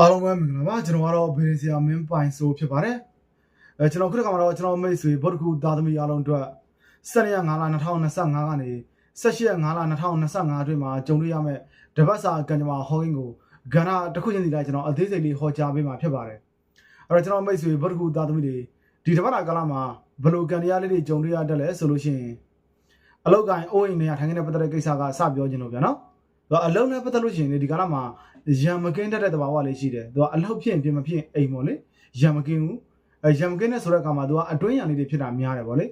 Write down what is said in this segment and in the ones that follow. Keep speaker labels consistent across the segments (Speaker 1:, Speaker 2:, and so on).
Speaker 1: အားလုံးပဲမင်္ဂလာပါကျွန်တော်ကတော့ဘေးဆရာမင်းပိုင်ဆိုဖြစ်ပါတယ်အဲကျွန်တော်ခုတစ်ခါမှာတော့ကျွန်တော်မိတ်ဆွေဗုဒ္ဓခုသားသမီးအားလုံးအတွက်7ရက်5လ2025ကနေ18ရက်5လ2025အတွင်းမှာကြုံတွေ့ရမယ့်တပတ်စာကံကြမ္မာဟောင်းကိုကဏ္ဍတစ်ခုချင်းစီတိုင်းကျွန်တော်အသေးစိတ်လေးဟောကြားပေးမှာဖြစ်ပါတယ်အဲ့တော့ကျွန်တော်မိတ်ဆွေဗုဒ္ဓခုသားသမီးတွေဒီတပတ်တာကာလမှာဘယ်လိုကံတရားလေးတွေကြုံတွေ့ရတတ်လဲဆိုလို့ရှိရင်အလောက်ကိုင်းအိုးအိမ်နေရထိုင်နေတဲ့ပတ်သက်တဲ့ကိစ္စကစပြောခြင်းလို့ဗျာနော် တော့အလုံးနဲ့ပတ်သက်လို့ရှိရင်ဒီကာလမှာရံမကင်းတတ်တဲ့တဘာဝလေးရှိတယ်သူကအလောက်ဖြစ်ရင်ပြင်မဖြစ်အိမ်ပေါ့လေရံမကင်းဘူးအဲရံမကင်းတဲ့ဆိုတဲ့အခါမှာသူကအတွင်းရံလေးတွေဖြစ်တာများတယ်ပေါ့လေ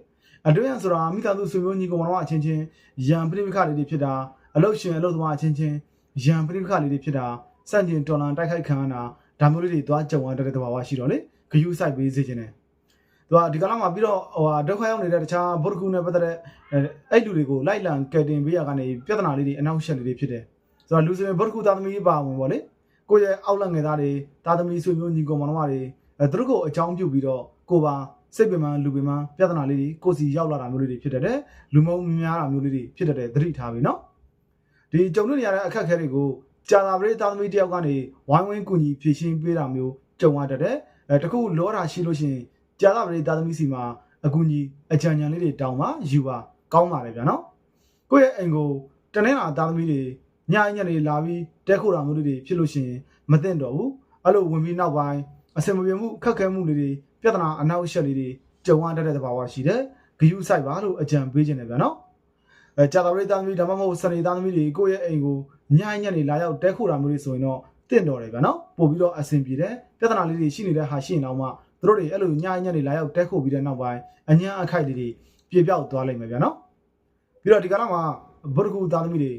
Speaker 1: အတွင်းရံဆိုတာမိသားစုဆွေမျိုးညီကောင်တော်အချင်းချင်းရံပြိပခလေးတွေဖြစ်တာအလောက်ရှင်အလောက်သမားအချင်းချင်းရံပြိပခလေးတွေဖြစ်တာစန့်ကျင်တော်လန်တိုက်ခိုက်ခံရတာဒါမျိုးလေးတွေသွားကြုံရတဲ့တဘာဝရှိတော့လေဂယုစိုက်ပေးစေခြင်းတယ်သူကဒီကလာမှာပြီးတော့ဟိုဟာဒုက္ခရောက်နေတဲ့တခြားဘုဒ္ဓခုနဲ့ပတ်သက်တဲ့အဲ့လူတွေကိုလိုက်လံကယ်တင်ပေးရကနေပြဿနာလေးတွေအနောက်ရှက်လေးတွေဖြစ်တယ် ဆိုတော့လူစင်ဘုဒ္ဓခုသားသမီးပါဝင်ပေါ့လေကိုယ့်ရဲ့အောက်လက်ငယ်သားတွေသားသမီးဆွေမျိုးညီကောင်မောင်နှမတွေအဲသူတို့ကိုအကြောင်းပြုပြီးတော့ကိုပါစိတ်ပင်ပန်းလူပင်ပန်းပြဿနာလေးတွေကိုစီရောက်လာတာမျိုးလေးတွေဖြစ်တတ်တယ်လူမုံများတာမျိုးလေးတွေဖြစ်တတ်တယ်သတိထားပြီနော်ဒီကြုံတွေ့နေရတဲ့အခက်အခဲတွေကိုကြာသာပရိသားသမီးတယောက်ကနေဝိုင်းဝန်းကူညီဖြည့်ရှင်းပေးတာမျိုးကြုံရတတ်တယ်အဲတခုလောတာရှိလို့ရှိရင်ကြာသာပရိသားသမီးစီမှာအကူညီအကြံဉာဏ်လေးတွေတောင်းပါယူပါကောင်းပါတယ်ဗျာနော်ကိုယ့်ရဲ့အိမ်ကိုတနင်္လာသားသမီးတွေ ညညနေလာပြီးတဲခိုတာမျိုးလေးတွေဖြစ်လို့ရှိရင်မသိတော့ဘူးအဲ့လိုဝင်ပြီးနောက်ပိုင်းအစင်မပြေမှုခက်ခဲမှုလေးတွေပြဿနာအနောက်ရှက်လေးတွေကြုံရတတ်တဲ့သဘာဝရှိတယ်ဂယုစိုက်ပါလို့အကြံပေးခြင်းတယ်ဗျာနော်အဲကြာတော်ရိသားသမီးဒါမှမဟုတ်စနေသားသမီးတွေကိုယ့်ရဲ့အိမ်ကိုညညနေလာရောက်တဲခိုတာမျိုးလေးဆိုရင်တော့တင့်တော်တယ်ဗျာနော်ပို့ပြီးတော့အဆင်ပြေတယ်ပြဿနာလေးတွေရှိနေတဲ့ဟာရှိရင်တော့မှသူတို့တွေအဲ့လိုညညနေလာရောက်တဲခိုပြီးတဲ့နောက်ပိုင်းအညာအခိုက်လေးတွေပြေပြောက်သွားလိမ့်မယ်ဗျာနော်ပြီးတော့ဒီကနေ့မှာဘုဒ္ဓကူသားသမီးတွေ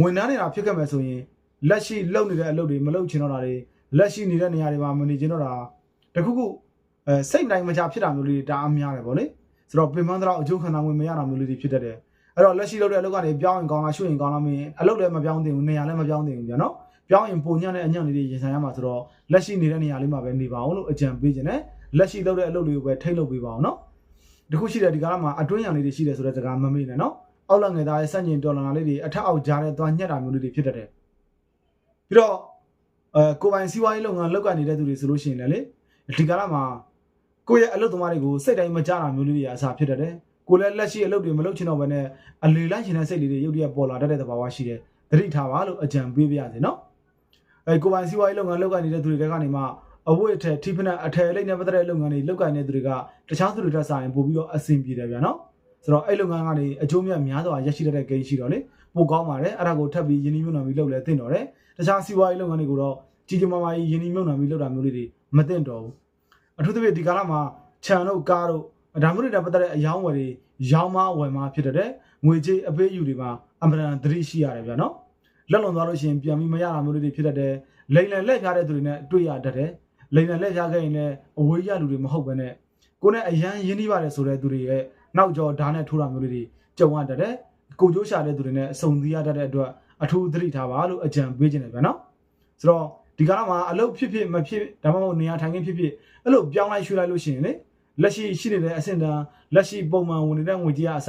Speaker 1: ဝန်ထမ်းနေတာဖြစ်ခဲ့မယ်ဆိုရင်လက်ရှိလုပ်နေတဲ့အလုပ်တွေမလုပ်ချင်တော့တာတွေလက်ရှိနေတဲ့နေရာတွေမှာမနေချင်တော့တာတခုခုအဲစိတ်နိုင်မချဖြစ်တာမျိုးလေးတွေတအားများတယ်ဗောလေဆိုတော့ပင်ပန်းတော့အကျိုးခံစားဝင်မရတာမျိုးလေးတွေဖြစ်တတ်တယ်အဲ့တော့လက်ရှိလုပ်တဲ့အလုပ်ကနေပြောင်းရင်ကောင်းလားရွှေ့ရင်ကောင်းလားမင်းအလုပ်လည်းမပြောင်းသင့်ဘူးနေရာလည်းမပြောင်းသင့်ဘူးဗျာနော်ပြောင်းရင်ပုံညံ့တဲ့အညံ့လေးတွေရင်ဆိုင်ရမှာဆိုတော့လက်ရှိနေတဲ့နေရာလေးမှာပဲနေပါအောင်လို့အကြံပေးခြင်းနဲ့လက်ရှိလုပ်တဲ့အလုပ်လေးကိုပဲထိတ်လုပ်ပေးပါအောင်နော်တခုရှိတယ်ဒီကားမှာအတွင်းရံလေးတွေရှိတယ်ဆိုတဲ့စကားမမေ့နဲ့နော် အောက်လက်ငယ်သားရဲ့စန့်ကျင်တော်လန်လေးတွေအထက်အောက်ကြားတဲ့သွားညက်တာမျိုးလေးတွေဖြစ်တတ်တယ်ပြီးတော့အဲကိုပိုင်စီးပွားရေးလုပ်ငန်းလုပ်ကိုင်နေတဲ့သူတွေဆိုလို့ရှိရင်လည်းလေဒီကာလမှာကိုယ့်ရဲ့အလုပ်သမားတွေကိုစိတ်တိုင်းမကြတာမျိုးလေးတွေအစားဖြစ်တတ်တယ်ကိုလည်းလက်ရှိအလုပ်တွေမလုပ်ချင်တော့ဘဲနဲ့အလေလိုက်ရှင်တဲ့စိတ်လေးတွေရုပ်တရက်ပေါ်လာတတ်တဲ့သဘာဝရှိတယ်သတိထားပါလို့အကြံပေးပြရစီနော်အဲကိုပိုင်စီးပွားရေးလုပ်ငန်းလုပ်ကိုင်နေတဲ့သူတွေကနေမှအဝတ်အထည်ထိဖနက်အထည်လိပ်နဲ့ပတ်သက်တဲ့လုပ်ငန်းတွေလုပ်ကိုင်နေတဲ့သူတွေကတခြားသူတွေထက်စာရင်ပို့ပြီးတော့အဆင်ပြေတယ်ဗျာနော် ဆိုတော့အဲ့လုပ်ငန်းကနေအကျိုးမြတ်များစွာရရှိတဲ့ဂိမ်းရှိတော့လေပိုကောင်းပါတယ်အဲ့ဒါကိုထပ်ပြီးယင်းနှိမ့်မြုံနှံပြီးလုပ်လဲတင့်တော်တယ်တခြားစီးပွားရေးလုပ်ငန်းတွေကိုတော့ကြီးကြီးမားမားကြီးယင်းနှိမ့်မြုံနှံပြီးလုပ်တာမျိုးလေးတွေမတင့်တော်ဘူးအထူးသဖြင့်ဒီကာလမှာခြံတို့ကားတို့ဒါမျိုးတွေတက်ပတ်သက်တဲ့အယောင်းဝယ်တွေရောင်းမဝယ်မဖြစ်တဲ့ငွေကြေးအပေးအယူတွေမှာအမှန်တန်သတိရှိရတယ်ဗျာနော်လက်လွန်သွားလို့ရှိရင်ပြန်ပြီးမရတာမျိုးလေးတွေဖြစ်တတ်တယ်လိန်လည်လက်ပြတဲ့သူတွေနဲ့တွေ့ရတတ်တယ်လိန်လည်လက်ပြခဲ့ရင်လည်းအဝေးရလူတွေမဟုတ်ဘဲနဲ့ကိုယ်နဲ့အရန်ရင်းနှီးပါတယ်ဆိုတဲ့သူတွေရဲ့ နောက်ကျော်ဓာတ်နဲ့ထိုးတာမျိုးလေးတွေကြုံရတတ်တယ်ကိုကြိုးရှာတဲ့သူတွေနဲ့အစုံစည်းရတတ်တဲ့အတွက်အထူးသတိထားပါလို့အကြံပေးခြင်းတယ်ဗျာနော်ဆိုတော့ဒီကာလမှာအလုပ်ဖြစ်ဖြစ်မဖြစ်ဒါမှမဟုတ်နေရာထိုင်ခင်းဖြစ်ဖြစ်အဲ့လိုပြောင်းလိုက်ရွှေ့လိုက်လို့ရှိရင်လေလက်ရှိရှိနေတဲ့အဆင့်တန်းလက်ရှိပုံမှန်ဝင်နေတဲ့ငွေကြေးအစ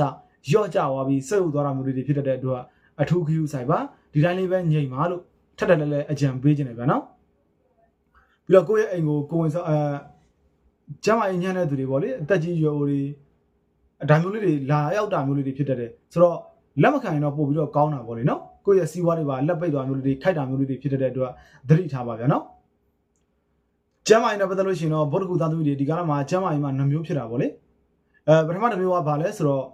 Speaker 1: ရော့ကျသွားပြီးစိတ်ဥသွားတာမျိုးတွေဖြစ်တတ်တဲ့အတွက်အထူးခ ्यू ဆိုင်ပါဒီတိုင်းလေးပဲညိမ်ပါလို့ထက်တက်လဲလဲအကြံပေးခြင်းတယ်ဗျာနော်ပြီးတော့ကိုယ့်ရဲ့အိမ်ကိုကိုယ်ဝင်စားအဲကျမအင်းညံ့တဲ့သူတွေပေါ့လေအသက်ကြီးရွယ်အိုတွေ ဒါမျိုးလေးတွေလာရောက်တာမျိုးလေးတွေဖြစ်တတ်တယ်ဆိုတော့လက်မခံရင်တော့ပို့ပြီးတော့ကောင်းတာပေါ့လေနော်ကိုယ့်ရဲ့စီးပွားတွေပါလက်ပိတ်သွားမျိုးလေးတွေခိုက်တာမျိုးလေးတွေဖြစ်တတ်တဲ့အတွက်သတိထားပါဗျာနော်ကျမ်းမာရေးနဲ့ပတ်သက်လို့ရှိရင်တော့ဗုဒ္ဓဂုသားသမီးတွေဒီကာလမှာကျမ်းမာရေးမှာနှမျိုးဖြစ်တာပေါ့လေအဲပထမတစ်မျိုးကဘာလဲဆိုတော့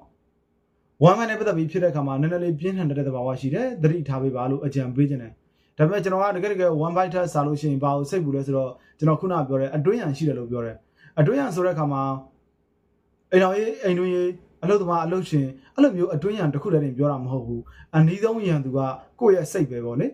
Speaker 1: ဝမ်းမနဲ့ပတ်သက်ပြီးဖြစ်တဲ့အခါမှာနည်းနည်းလေးပြင်းထန်တဲ့သဘာဝရှိတယ်သတိထားပေးပါလို့အကြံပေးခြင်းတယ်ဒါပေမဲ့ကျွန်တော်ကတကယ်တကယ် one bite ထက်စားလို့ရှိရင်ဘာလို့စိတ်ပူလဲဆိုတော့ကျွန်တော်ခုနပြောတဲ့အတွင်းရန်ရှိတယ်လို့ပြောတယ်အတွင်းရန်ဆိုတဲ့အခါမှာ အိမ်တော်ရေးအိမ်တွင်းရေးအလုပ်သမားအလုပ်ရှင်အဲ့လိုမျိုးအတွင်းရန်တစ်ခုတည်းတင်ပြောတာမဟုတ်ဘူးအနည်းဆုံးရန်သူကကိုယ့်ရဲ့စိတ်ပဲပေါ့လေ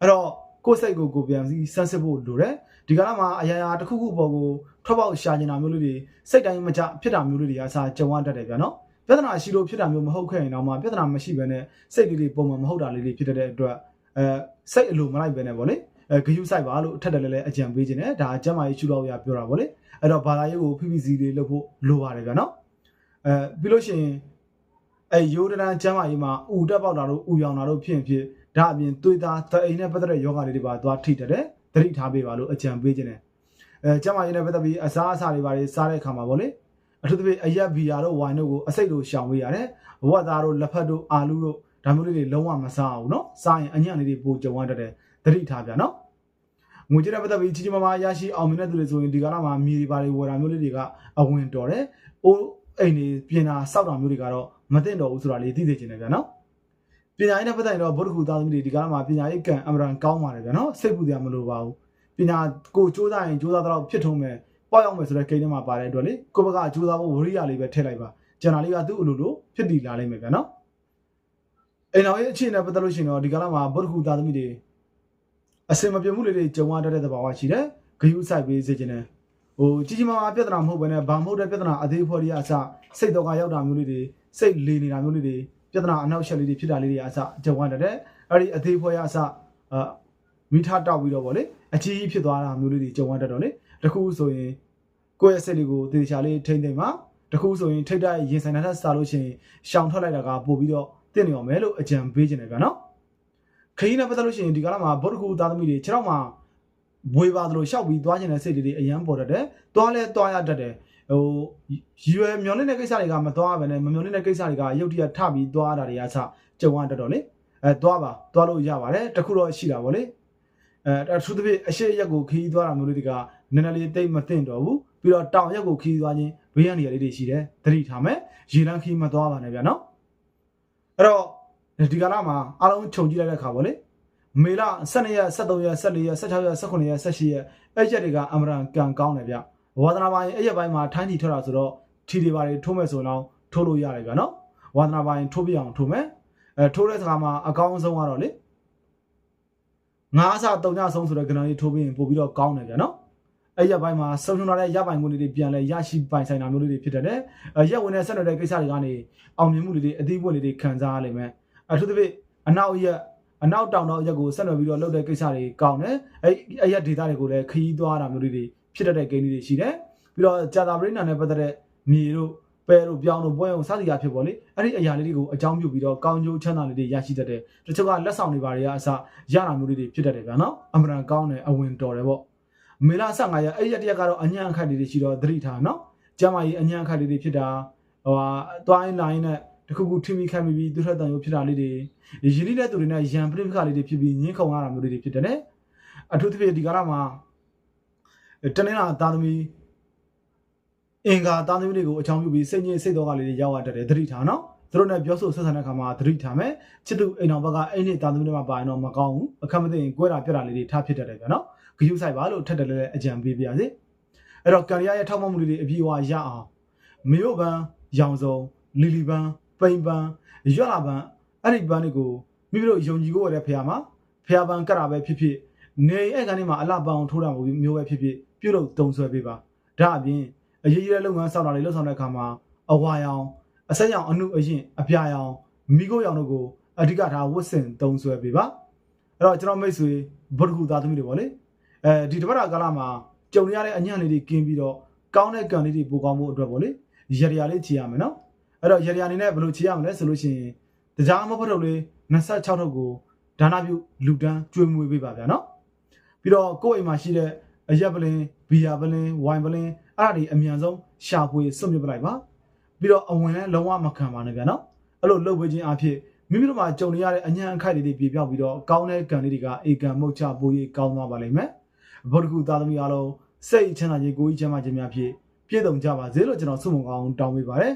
Speaker 1: အဲ့တော့ကိုယ့်စိတ်ကိုကိုယ်ပြန်ပြီးစမ်းစစ်ဖို့လိုတယ်ဒီကနေ့မှာအရာရာတစ်ခုခုပေါ်ကိုထွက်ပေါက်ရှာနေတာမျိုးလေးတွေစိတ်တိုင်းမကြဖြစ်တာမျိုးလေးတွေအစားကြုံရတတ်တယ်ဗျာနော်ပြဿနာရှိလို့ဖြစ်တာမျိုးမဟုတ်ခဲ့ရင်တော့မှပြဿနာမရှိဘဲနဲ့စိတ်လေးတွေပုံမှန်မဟုတ်တာလေးတွေဖြစ်တဲ့အတွက်အဲစိတ်အလိုမလိုက်ပဲနဲ့ပေါ့လေအဲ ဂယုစိုက်ပါလို့အထက်တယ်လည်းလည်းအကြံပေးခြင်းနဲ့ဒါအကျမ်းမာရေးရှုတော့ရပြောတာပေါ့လေအဲ့တော့ဘာသာရေးကို PPC တွေလုပ်ဖို့လိုပါတယ်ဗျာနော်အဲပြီးလို့ရှိရင်အဲယိုဒရန်ကျမ်းမာရေးမှာဥတက်ပေါက်တာတို့ဥယောင်တာတို့ဖြစ်ရင်ဖြစ်ဒါအပြင်သွေးသားသအိမ်နဲ့ပတ်သက်တဲ့ယောဂါတွေတွေပါသွားထိတက်တယ်သသတိထားပေးပါလို့အကြံပေးခြင်းတယ်အဲကျမရင်းနဲ့ပတ်သက်ပြီးအစားအစာတွေပါတွေစားတဲ့အခါမှာပေါ့လေအထူးသဖြင့်အရက်ဘီယာတို့ဝိုင်တို့ကိုအစိတ်တို့ရှောင်ပေးရတယ်ဝက်သားတို့လက်ဖက်တို့အာလူတို့ဒါမျိုးလေးတွေလုံးဝမစားအောင်နော်စားရင်အညံ့လေးတွေပိုကြုံရတတ်တယ် သတိထားပြနော်ငွေကြေးနဲ့ပတ်သက်ပြီးကြီးကြီးမားမားရရှိအောင်မြင်တဲ့သူတွေဆိုရင်ဒီကလာမှာမြေတွေပါတွေဝယ်တာမျိုးလေးတွေကအဝင်တော်တယ်။အိုးအိမ်တွေပြင်တာစောက်တာမျိုးတွေကတော့မသိတော့ဘူးဆိုတာလေးသိသိချင်တယ်ဗျာနော်။ပညာရေးနဲ့ပတ်သက်ရင်တော့ဘုဒ္ဓဂူသားသမီးတွေဒီကလာမှာပညာရေးကံအမရန်ကောင်းပါတယ်ဗျာနော်။စိတ်ပူစရာမလိုပါဘူး။ပညာကိုစူးစမ်းရင်စူးစမ်းတော့ဖြစ်ထုံးမယ်။ပေါ့ရောက်မယ်ဆိုတဲ့ကိန်းထဲမှာပါတဲ့အတွက်လေကိုဘကစူးစမ်းဖို့ဝရိယလေးပဲထည့်လိုက်ပါ။ကျန်တာလေးကသူ့အလိုလိုဖြစ်တည်လာလိမ့်မယ်ဗျာနော်။အိမ်တော်ရဲ့အခြေအနေပတ်သက်လို့ရှိရင်တော့ဒီကလာမှာဘုဒ္ဓဂူသားသမီးတွေ အစင်မပြေမှုလေးတွေကြုံရတတ်တဲ့သဘာဝရှိတယ်။ဂယုစိုက်ပေးစေခြင်းနဲ့ဟိုကြီးကြီးမားမားပြဿနာမဟုတ်ဘဲနဲ့ဘာမဟုတ်တဲ့ပြဿနာအသေးဖော်တွေအစစိတ်တော့ကရောက်တာမျိုးလေးတွေစိတ်လေနေတာမျိုးလေးတွေပြဿနာအနောက်ရှက်လေးတွေဖြစ်တာလေးတွေအစကြုံရတတ်တယ်။အဲ့ဒီအသေးဖော်ရအစအာမိထားတောက်ပြီးတော့ဗောလေအကြီးကြီးဖြစ်သွားတာမျိုးလေးတွေကြုံရတတ်တော့လေတခုဆိုရင်ကိုယ့်ရဲ့စိတ်လေးကိုတေချာလေးထိမ့်သိမ့်ပါတခုဆိုရင်ထိတ်တိုက်ရင်ဆိုင်တာထက်စားလို့ရှိရင်ရှောင်ထွက်လိုက်တာကပို့ပြီးတော့တင့်နေအောင်မယ်လို့အကြံပေးခြင်းတယ်ဗျာနော် ခရီးနဲ့ပတ်သက်လို့ရှိရင်ဒီကလာမှာဗုဒ္ဓကူသားသမီးတွေခြေထောက်မှာဘွေပါသလိုရှောက်ပြီးသွားခြင်းတဲ့စိတ်တွေအရန်ပေါ်တတ်တယ်။သွားလဲသွားရတတ်တယ်။ဟိုရွယ်မျောနေတဲ့ကိစ္စတွေကမသွားဘဲနဲ့မမျောနေတဲ့ကိစ္စတွေကရုတ်တရက်ထပြီးသွားတာတွေကစကြုံရတတ်တော့လေ။အဲသွားပါသွားလို့ရပါတယ်။တခုတော့ရှိတာဗောလေ။အဲအထူးသဖြင့်အရှိရက်ကိုခရီးသွားတာမျိုးလေးတွေကနည်းနည်းလေးတိတ်မသိမ့်တော့ဘူး။ပြီးတော့တောင်ရက်ကိုခရီးသွားခြင်းဘေးရန်နေရာလေးတွေရှိတယ်။သတိထားမယ်။ရေလန်းခရီးမသွားပါနဲ့ဗျာနော်။အဲ့တော့ ဒီကလာမှာအားလုံးခြုံကြည့်လိုက်တဲ့အခါဗောလေ။မေလ12ရက်13ရက်14ရက်16ရက်18ရက်18ရက်အဲ့ရက်တွေကအမရန်ကံကောင်းတယ်ဗျဝါသနာပိုင်းအဲ့ရက်ပိုင်းမှာထိုင်းတီထွက်တာဆိုတော့ထီတွေပါတွေထိုးမဲ့ဆိုတော့ထိုးလို့ရတယ်ဗျနော်ဝါသနာပိုင်းထိုးပြအောင်ထိုးမယ်အဲထိုးတဲ့စကားမှာအကောင်းဆုံးကတော့လေငါးအစတုံညဆုံးဆိုတဲ့ကဏ္ဍလေးထိုးပြီးရင်ပို့ပြီးတော့ကောင်းတယ်ဗျနော်အဲ့ရက်ပိုင်းမှာဆုံဆုံလာတဲ့ရပိုင်မှုလေးတွေပြန်လဲရရှိပိုင်ဆိုင်တာမျိုးလေးတွေဖြစ်တတ်တယ်အဲရက်ဝင်တဲ့ဆက်နွယ်တဲ့ကိစ္စတွေကနေအောင်မြင်မှုလေးတွေအသေးပွက်လေးတွေခံစားရလိမ့်မယ် အထူးသဖြင့်အနောက်ရက်အနောက်တောင်တော့ရက်ကိုဆက်နွယ်ပြီးတော့လုပ်တဲ့ကိစ္စတွေကောင်းတယ်အဲ့အဲ့ရက်ဒေတာတွေကိုလည်းခရီးသွားတာမျိုးတွေဖြစ်တတ်တဲ့ဂိမ်းတွေရှိတယ်ပြီးတော့ဂျာတာပရိနာနဲ့ပတ်သက်တဲ့မြေတို့ပဲတို့ပြောင်းတို့ပွဲအောင်စသည်အဖြစ်ပေါ့လေအဲ့ဒီအရာလေးတွေကိုအကြောင်းပြုပြီးတော့ကောင်းကျိုးချမ်းသာလေးတွေရရှိတတ်တယ်တချို့ကလက်ဆောင်တွေပါတွေကအစရတာမျိုးလေးတွေဖြစ်တတ်တယ်ဗျာနော်အမှန်ကောင်းတယ်အဝင်တော်တယ်ပေါ့မေလ15ရက်အဲ့ရက်တရက်ကတော့အညံ့အခက်လေးတွေရှိတော့သတိထားနော်ကျမကြီးအညံ့အခက်လေးတွေဖြစ်တာဟိုဟာသွားရင်လာရင်နဲ့ တခုခုထိမိခိုက်မိပြီးသူထက်တန်ရုပ်ဖြစ်တာလေးတွေရင်းနှီးတဲ့သူတွေနဲ့ရံပရိပခလေးတွေဖြစ်ပြီးငင်းခုန်ရတာမျိုးလေးတွေဖြစ်တယ်နဲ့အထူးသဖြင့်ဒီကာလမှာတနင်္လာသားသမီးအင်္ဂါသားသမီးတွေကိုအချောင်းပြုပြီးစိတ်ညစ်စိတ်တော်ကလေးတွေရောက်ရတတ်တယ်သတိထားနော်သူတို့နဲ့ပြောဆိုဆက်ဆံတဲ့အခါမှာသတိထားမယ်ချစ်သူအိမ်တော်ဘက်ကအဲ့ဒီသားသမီးတွေမှာပါရင်တော့မကောင်းဘူးအခက်မသိရင်ကွဲတာပြက်တာလေးတွေထားဖြစ်တတ်တယ်ဗျာနော်ဂယုဆိုင်ပါလို့ထက်တယ်လည်းအကြံပေးပါရစေအဲ့တော့ကံရရဲ့ထောက်မှမှုတွေအပြည့်အဝရအောင်မေယုပန်းရောင်စုံလီလီပန်း ပိန်ပန်းရွက်လာပန်းအဲ့ဒီပန်းတွေကိုမိမိတို့ယုံကြည်ကိုရတဲ့ဖះမှာဖះပန်းကတ်တာပဲဖြစ်ဖြစ်နေအဲ့ကနေမှာအလှပန်းထိုးတာမျိုးပဲဖြစ်ဖြစ်ပြုတ်လို့တုံဆွဲပေးပါဒါအပြင်အရေးကြီးတဲ့လုပ်ငန်းဆောင်တာတွေလုပ်ဆောင်တဲ့အခါမှာအဝါရောင်အဆက်ရောင်အနုအရင်အပြာရောင်မိခိုးရောင်တို့ကိုအဓိကထားဝတ်ဆင်တုံဆွဲပေးပါအဲ့တော့ကျွန်တော်မိတ်ဆွေဗုဒ္ဓဂူသားသမီးတွေပေါ့လေအဲဒီတပတ်တာကာလမှာကြုံရတဲ့အညံ့လေးတွေကင်းပြီးတော့ကောင်းတဲ့ကံလေးတွေပိုကောင်းဖို့အတွက်ပေါ့လေရရလေးချီရမယ်နော် အဲ့တော့ရရအနေနဲ့ဘယ်လိုချီရမလဲဆိုလို့ရှိရင်တရားမဖတ်ထုတ်လေး26ထုတ်ကိုဒါနပြုလူတန်းကျွေးမွေးပေးပါဗျာနော်ပြီးတော့ကိုယ့်အိမ်မှာရှိတဲ့အရက်ပလင်းဘီယာပလင်းဝိုင်ပလင်းအဲ့ဒါတွေအမြန်ဆုံးရှာဖွေစွန့်မြစ်ပလိုက်ပါပြီးတော့အဝင်လည်းလုံးဝမခံပါနဲ့ဗျာနော်အဲ့လိုလုပ်ပေးခြင်းအဖြစ်မိမိတို့မှာကြုံနေရတဲ့အညံ့အခိုက်တွေပြေပြောက်ပြီးတော့ကောင်းတဲ့ကံလေးတွေကအေကံမုတ်ချပိုးရေးကောင်းသွားပါလိမ့်မယ်ဗုဒ္ဓကူသားသမီးအားလုံးစိတ်ချမ်းသာခြင်းကိုယ်ကြီးချမ်းသာခြင်းများဖြင့်ပြည့်စုံကြပါစေလို့ကျွန်တော်ဆုမွန်ကောင်းတောင်းပေးပါတယ်